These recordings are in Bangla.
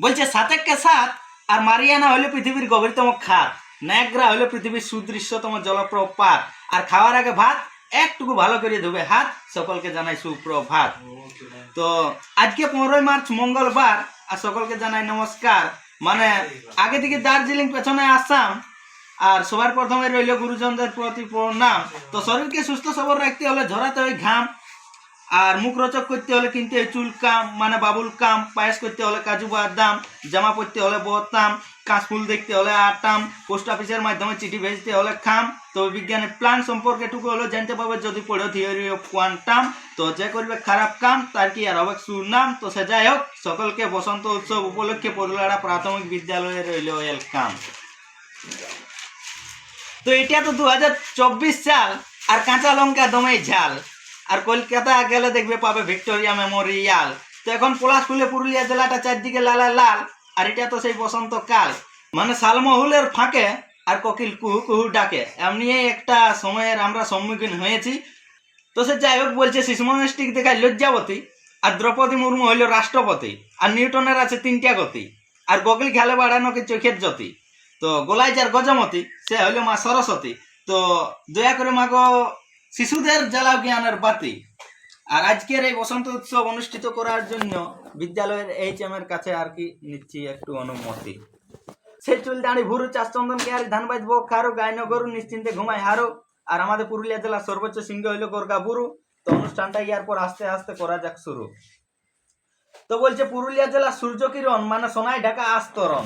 বলছে, সাতেককে সাত, আর মারিয়ানা হলো পৃথিবীর গভীরতম খাত নায়াগ্রা হলো পৃথিবীর সুদৃশ্যতম জলপ্রপাত। আর খাওয়ার আগে ভাত, একটুকু ভালো করে ধুবে হাত, সকলকে জানাই সুপ্রভাত। তো, আজকে পনেরোই মার্চ, মঙ্গলবার, আর সকলকে জানাই নমস্কার। মানে আগে থেকে দার্জিলিং পেছনে আসাম, আর সবার প্রথমে রইল গুরুজনদের প্রতি প্রণাম। তো শরীরকে সুস্থ সবল রাখতে হলে ঝরাতে হয় ঘাম আর মুখ রচক করতে হলে কিনতে হয় চুল কাম মানে বাবুল কাম, পায়েস করতে হলে কাজু বাদাম, জামা পরতে হলে বোতাম কাশফুল দেখতে হলে আটাম, পোস্ট অফিসের মাধ্যমে চিঠি ভেজতে হলে খাম। তো বিজ্ঞানের প্ল্যান সম্পর্কে টুকু হলো জানতে পারবে যদি পড়ো থিওরি অফ কোয়ান্টাম। তো যে করবে খারাপ কাম, তার কি আর হবে সুনাম? তো সে যাই হোক, সকলকে বসন্ত উৎসব উপলক্ষে পদলাড়া প্রাথমিক বিদ্যালয়ে রইল ওয়েলকাম। তো এটা তো দু হাজার চব্বিশ সাল, আর কাঁচা লঙ্কা দমে ঝাল। আর কলকাতা গেলে দেখবে পাবে ভিক্টোরিয়া মেমোরিয়াল। তো এখন পলাশফুলে পুরুলিয়া জেলাটা চারদিকে লালা লাল, আর এটা তো সেই বসন্তকাল। মানে সালমহুলের ফাঁকে আর কোকিল কুহু কুহু ডাকে। এমনি একটা সময়ের আমরা সম্মুখীন হয়েছি। তো সে যাই হোক বলছে শিশুমনস্টিক দেখায় লজ্জাবতী, আর দ্রৌপদী মুর্মু হইল রাষ্ট্রপতি, আর নিউটনের আছে তিনটা গতি, আর গগল খেলে বাড়ানো কি চোখের জ্যোতি। তো গোলাই যার গজমতি, সে হইল মা সরস্বতী। তো দয়া করে মাগো শিশুদের জ্বালাও জ্ঞানের বাতি। আর আজকের এই বসন্ত উৎসব অনুষ্ঠিত করার জন্য বিদ্যালয়ের এইচ এম এর কাছে আর কি নিচ্ছি একটু অনুমতি। সে চুল দাঁড়ি ভুরু চাষ চন্দন কেয়ারি ধান বাজবো খারো গায়ন গরু, নিশ্চিন্তে ঘুমায় হারো। আর আমাদের পুরুলিয়া জেলার সর্বোচ্চ সিংহ হইল গোরগা বুরু। তো অনুষ্ঠানটা ইয়ার পর আস্তে আস্তে করা যাক শুরু। তো বলছে, পুরুলিয়া জেলা সূর্য কিরণ মানে সোনায় ঢাকা আস্তরণ।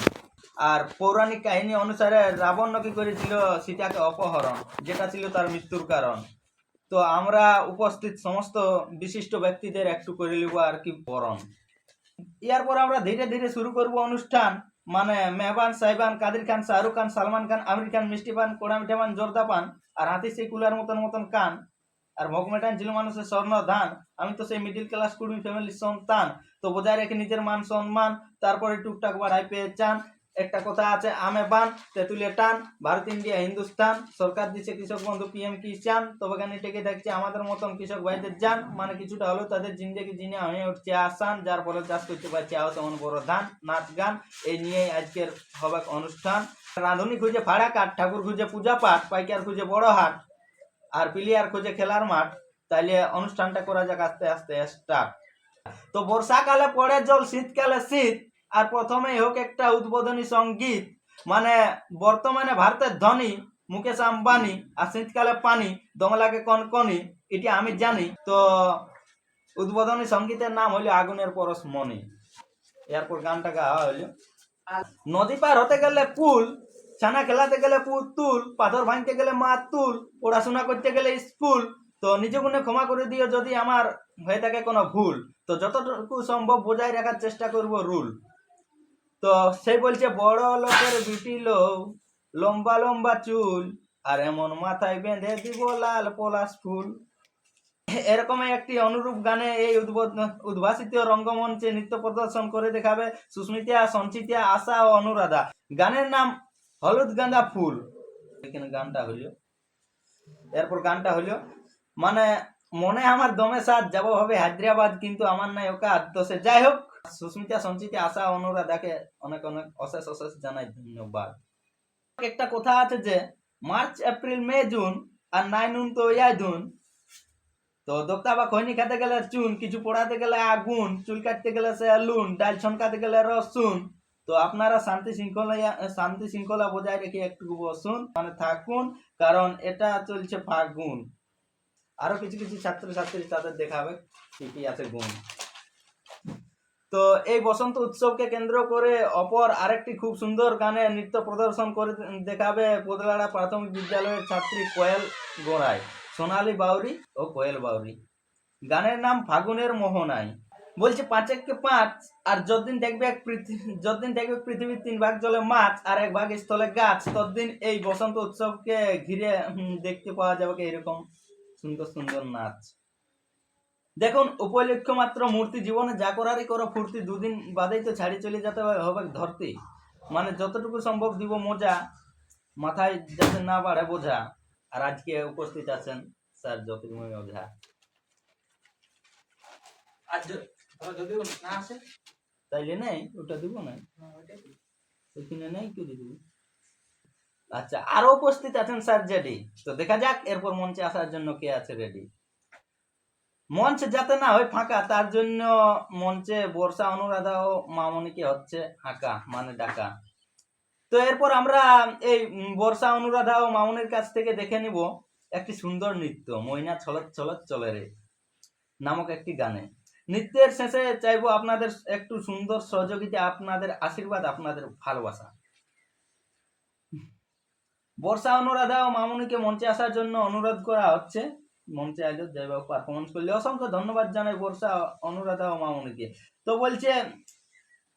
আর পৌরাণিক কাহিনী অনুসারে রাবণ নাকি করেছিল সীতাকে অপহরণ, যেটা ছিল তার মৃত্যুর কারণ। তো আমরা উপস্থিত সমস্ত বিশিষ্ট ব্যক্তিদের একটু করে নিব আর কি বরণ। পর আমরা ধীরে ধীরে শুরু করব অনুষ্ঠান। মানে মেহবান সাহেবান কাদির খান, শাহরুখ খান, সালমান খান, আমির খান, মিষ্টি পান কোড়া মিঠা পান জর্দা পান আর হাতি সেই কুলার মতন মতন কান আর ভগমেটান ছিল মানুষের স্বর্ণ ধান। আমি তো সেই মিডিল ক্লাস কুড়ি ফ্যামিলির সন্তান। তো বজায় রেখে নিজের মান, সম্মান, তারপরে টুকটাক বাড়াই পেয়ে চান। একটা কথা আছে, আমে বান তেঁতুলিয়া টান, ভারত, ইন্ডিয়া, হিন্দুস্তান, সরকার দিচ্ছে কৃষক বন্ধু পিএম কিষান তবে গানি টেকে দেখছে আমাদের মতন কৃষক ভাইদের যান মানে কিছুটা হলেও তাদের জিন্দগি জিনে হয়ে উঠছে আসান, যার ফলে চাষ করতে পারছে তেমন বড় ধান, নাচ গান এই নিয়েই আজকের হবে অনুষ্ঠান। রাঁধুনি খুঁজে ফাড়া কাঠ ঠাকুর খুঁজে পূজা পাঠ পাইকার খুঁজে বড় হাট, আর প্লেয়ার খুঁজে খেলার মাঠ, তাইলে অনুষ্ঠানটা করা যাক আস্তে আস্তে স্টার্ট তো বর্ষাকালে পড়ে জল, শীতকালে শীত আর প্রথমেই হোক একটা উদ্বোধনী সংগীত মানে বর্তমানে ভারতের ধনী মুকেশ আম্বানি আর শীতকালে পানি, দমলাকে কনকনি, এটি আমি জানি। তো উদ্বোধনী সঙ্গীতের নাম হইল আগুনের পরশ মনি এরপর গানটা গাওয়া হইল। নদী পার হতে গেলে পুল, ছানা খেলাতে গেলে পুতুল, পাথর ভাঙতে গেলে মা তুল পড়াশোনা করতে গেলে স্কুল। তো নিজ গুণে ক্ষমা করে দিও যদি আমার হয়ে থাকে কোনো ভুল। তো যতটুকু সম্ভব বজায় রাখার চেষ্টা করব রুল। তো সে বলছে, বড় লোকের বিটি লোক, লম্বা লম্বা চুল আর এমন মাথায় বেঁধে দিব লাল পলাশ ফুল। এরকমই একটি অনুরূপ গানে এই উদ্ভাসিত রঙ্গমঞ্চে নৃত্য প্রদর্শন করে দেখাবে সুস্মিতা, সঞ্চিতা, আশা ও অনুরাধা। গানের নাম হলুদ গাঁদা ফুল। এখানে গানটা হইল। এরপর গানটা হইল। মানে মনে আমার দমে সাথ যাব হবে হায়দ্রাবাদ, কিন্তু আমার নাই ওকাত। তো সে যাই হোক সুস্মিতা সঞ্চিতা আশা অনুরাধাকে অনেক অনেক অশেষ অশেষ জানাই ধন্যবাদ। একটা কথা আছে যে, মার্চ, এপ্রিল, মে, জুন আর নাই নুন তো ইয়াই ধুন তো দোক্তা বা খৈনি খেতে গেলে চুন, কিছু পোড়াতে গেলে আগুন, চুল কাটতে গেলে সে লুন, ডাল ছনকাতে গেলে রসুন তো আপনারা শান্তি শৃঙ্খলা শান্তি শৃঙ্খলা বজায় রেখে একটু বসুন মানে থাকুন, কারণ এটা চলছে ফাগুন। আরও কিছু কিছু ছাত্রছাত্রী তাদের দেখাবে কি কি আছে গুণ। তো এই বসন্ত উৎসবকে কেন্দ্র করে অপর আরেকটি খুব সুন্দর গানে নৃত্য প্রদর্শন করে দেখাবে পোদলাড়া প্রাথমিক বিদ্যালয়ের ছাত্রী কোয়েল গোড়াই, সোনালী বাউরি ও কোয়েল বাউরি। গানের নাম ফাগুনের মোহনাই বলছে, পাঁচেককে পাঁচ, আর যতদিন দেখবে এক পৃথিবী যতদিন দেখবে পৃথিবীর তিন ভাগ জলে মাছ, আর এক ভাগ স্থলে গাছ, ততদিন এই বসন্ত উৎসবকে ঘিরে দেখতে পাওয়া যাবে এরকম সুন্দর সুন্দর নাচ। দেখুন উপলক্ষ মাত্র মূর্তি জীবনে যা করারই করো ফুর্তি দুদিন বাদেই তো ছাড়ি চলে যেতে হবে ধরতে মানে যতটুকু সম্ভব দিব মজা মাথায় যাতে না বাড়ে বোঝা। আর আজকে উপস্থিত আছেন স্যার জ্যোতির্ময় ওঝা। আর যদি না আসে। তাইলে নেই ওটা দিব না। ওইখানে নেই কি দিব? আচ্ছা আরও উপস্থিত আছেন স্যার জেডি তো দেখা যাক এরপর মঞ্চে আসার জন্য কে আছে রেডি। মঞ্চ যাতে না হয় ফাঁকা, তার জন্য মঞ্চে বর্ষা অনুরাধা ও মামনিকে হচ্ছে হাঁকা মানে ডাকা। তো এরপর আমরা এই বর্ষা অনুরাধা ও মামনির কাছ থেকে দেখে নিব একটি সুন্দর নৃত্য ময়না ছলত ছলত চলে রে, নামক একটি গানে। নৃত্যের শেষে চাইব আপনাদের একটু সুন্দর সহযোগিতা, আপনাদের আশীর্বাদ, আপনাদের ভালোবাসা। বর্ষা অনুরাধা ও মামুনিকে মঞ্চে আসার জন্য অনুরোধ করা হচ্ছে মঞ্চে আয়োজক জয়বাবু পারফরমেন্স করলে। অসংখ্য ধন্যবাদ জানাই বর্ষা, অনুরাধা ও মামুনিকে। তো বলছে,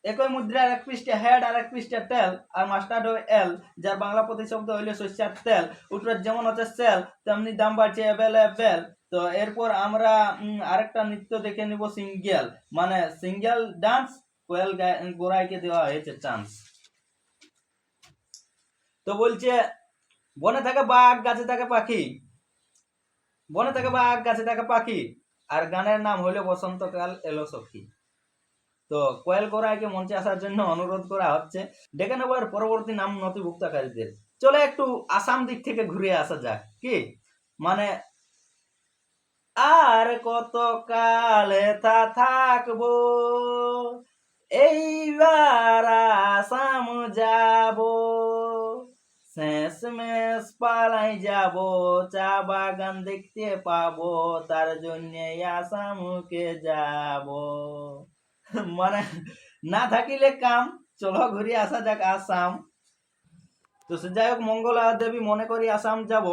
একই মুদ্রার এক পৃষ্ঠে হেড আর এক পৃষ্ঠে তেল আর মাস্টার্ড ও এল যার বাংলা প্রতিশব্দ হইলে শস্যার তেল, উত্তর যেমন হচ্ছে সেল তেমনি দাম বাড়ছে অ্যাভেলেবেল তো এরপর আমরা আরেকটা নৃত্য দেখে নিব সিঙ্গেল মানে সিঙ্গেল ডান্স কোয়েল গোড়াইকে দেওয়া হয়েছে চান্স তো বলছে, বনে থাকে বাঘ, গাছে থাকে পাখি। বনে থাকে বাঘ গাছে থাকে পাখি, আর গানের নাম হইল বসন্তকাল এলো সখী তো কোয়েল গোড়াইকে মঞ্চে আসার জন্য অনুরোধ করা হচ্ছে, ডেকে নেব এর পরবর্তী নাম নথিভুক্তকারীদের। চলে একটু আসাম দিক থেকে ঘুরে আসা যাক, কি? মানে আর কত কাল হেথা থাকব? এইবার আসাম যাব। শেষ মেশ পালাই যাব, চা বাগান দেখতে পাবো, তার জন্যে জন্য আসামকে যাব। মানে না থাকিলে কাম, চলো ঘুরে আসা যাক আসাম। তো সে যাই হোক, মঙ্গলা দেবী মনে করি আসাম যাব।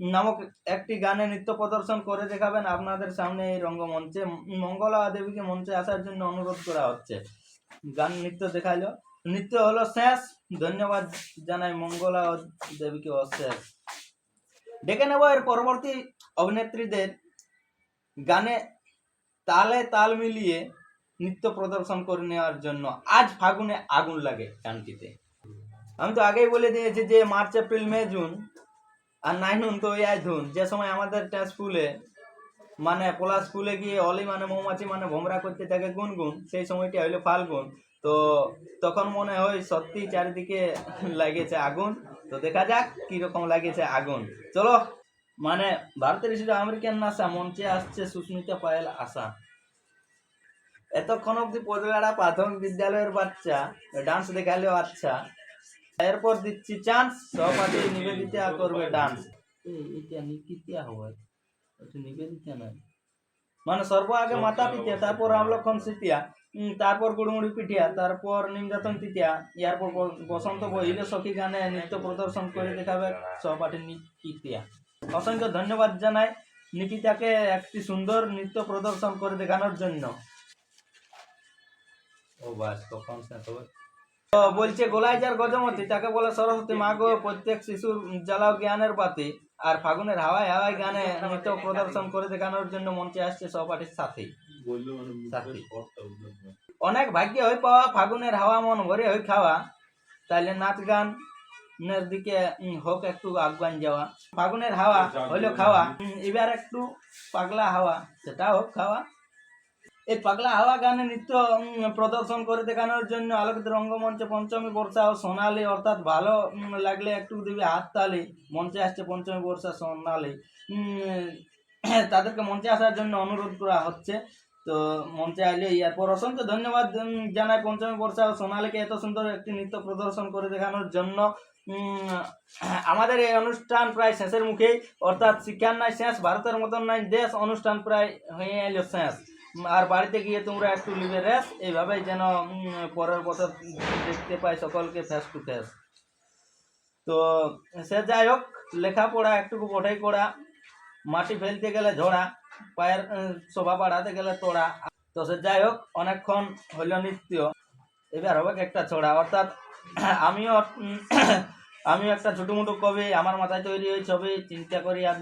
নামক একটি গানে নৃত্য প্রদর্শন করে দেখাবেন আপনাদের সামনে এই রঙ্গমঞ্চে। মঙ্গলা দেবীকে মঞ্চে আসার জন্য অনুরোধ করা হচ্ছে। গান নৃত্য দেখাইলো। নৃত্য হলো শেষ। ধন্যবাদ জানাই মঙ্গলা দেবীকে অশেষ। ডেকে নেব এর পরবর্তী অভিনেত্রীদের। গানে তালে তাল মিলিয়ে নৃত্য প্রদর্শন করে নেওয়ার জন্য আজ ফাগুনে আগুন লাগে গানটিতে। আমি তো আগেই বলে দিয়েছি যে মার্চ, এপ্রিল, মে, জুন আর নাইনুন তো এই ধুন। যে সময় আমাদের স্কুলে মানে পলাশ স্কুলে গিয়ে অলি মানে মৌমাছি মানে ভোমরা করতে থাকে গুনগুন, সেই সময়টি হইল ফাল্গুন। তো তখন মনে হয় সত্যি চারিদিকে লাগিয়েছে আগুন। তো দেখা যাক কীরকম লাগিয়েছে আগুন। চলো মানে ভারতের হিসেবে আমেরিকান নাসা মঞ্চে আসছে সুস্মিতা পায়েল আশা। এতক্ষণ অব্দি পদবেড়া প্রাথমিক বিদ্যালয়ের বাচ্চা ডান্স দেখালেও আচ্ছা। এরপর দিচ্ছি চান্স সহপাঠী নিবেদিতা করবে ডান্স এটা নিকিতিয়া হবে নিবেদিতা নয়। মানে সর্ব আগে মাতা পিতিয়া তারপর রামলক্ষণ সিতিয়া তারপর গুড়মুড়ি পিঠিয়া তারপর নিমজাতন তৃতীয়া ব- বসন্ত বহিলে সখী গানে নৃত্য প্রদর্শন করে দেখাবে সহপাঠী নিকিতিয়া অসংখ্য ধন্যবাদ জানাই নিকিতাকে একটি সুন্দর নৃত্য প্রদর্শন করে দেখানোর জন্য। ও বাস কখন বলছে গোলায় যার গজমতি তাকে বলে সরস্বতী মা গো প্রত্যেক শিশুর জ্বালাও জ্ঞানের বাতি। আর ফাগুনের হাওয়ায় হাওয়ায় গানে নৃত্য প্রদর্শন করে দেখানোর জন্য মঞ্চে আসছে সহপাঠীর সাথী সাথী অনেক ভাগ্য হয়ে পাওয়া ফাগুনের হাওয়া মন ভরে হয়ে খাওয়া। তাইলে নাচ গান এর দিকে হোক একটু আগুয়ান যাওয়া। ফাগুনের হাওয়া হইল খাওয়া। এবার একটু পাগলা হাওয়া সেটা হোক খাওয়া। এই পাগলা হাওয়া গানে নৃত্য প্রদর্শন করে দেখানোর জন্য আলোকিত রঙ্গমঞ্চে, পঞ্চমী বর্ষা ও সোনালি, অর্থাৎ ভালো লাগলে একটু দিবে হাততালি, মঞ্চে আসছে পঞ্চমী বর্ষা, সোনালি। তাদেরকে মঞ্চে আসার জন্য অনুরোধ করা হচ্ছে। তো মঞ্চে আইলে এরপর অসংখ্য ধন্যবাদ জানাই পঞ্চমী বর্ষা ও সোনালীকে এত সুন্দর একটি নৃত্য প্রদর্শন করে দেখানোর জন্য। আমাদের এই অনুষ্ঠান প্রায় শেষের মুখেই, অর্থাৎ শিক্ষার নাই শেষ, ভারতের মতন নাই, দেশ অনুষ্ঠান প্রায় হয়ে এলো শেষ। আর বাড়িতে গিয়ে তোমরা একটু লিবে রেস এইভাবেই যেন পরের বছর দেখতে পাই সকলকে ফেস টু ফেস তো সে যাই হোক, লেখাপড়া একটুকু পড়াই করা, মাটি ফেলতে গেলে ঝোড়া, পায়ের শোভা বাড়াতে গেলে তোড়া। তো সে যাই হোক, অনেকক্ষণ হইল নৃত্য। এবার হবে একটা ছড়া। অর্থাৎ আমিও আমিও একটা ছোটো মোটো কবি, আমার মাথায় তৈরি ওই ছবি, চিন্তা করি আজ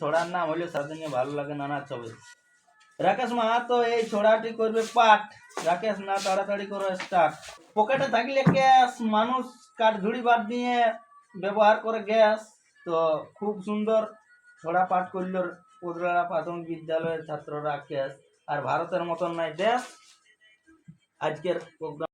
ছড়ার নাম হইল সাথে ভালো লাগে নানা ছবি। রাকেশ মাহাতো এই ছড়াটি করবে পাঠ রাকেশ না তাড়াতাড়ি করো স্টার্ট পকেটে থাকলে গ্যাস মানুষ কাঠ ঝুড়ি বাদ দিয়ে ব্যবহার করে গ্যাস তো খুব সুন্দর ছড়া পাঠ করল পদুরারা প্রাথমিক বিদ্যালয়ের ছাত্ররা কেস আর ভারতের মতন নাই দেশ। আজকের প্রোগ্রাম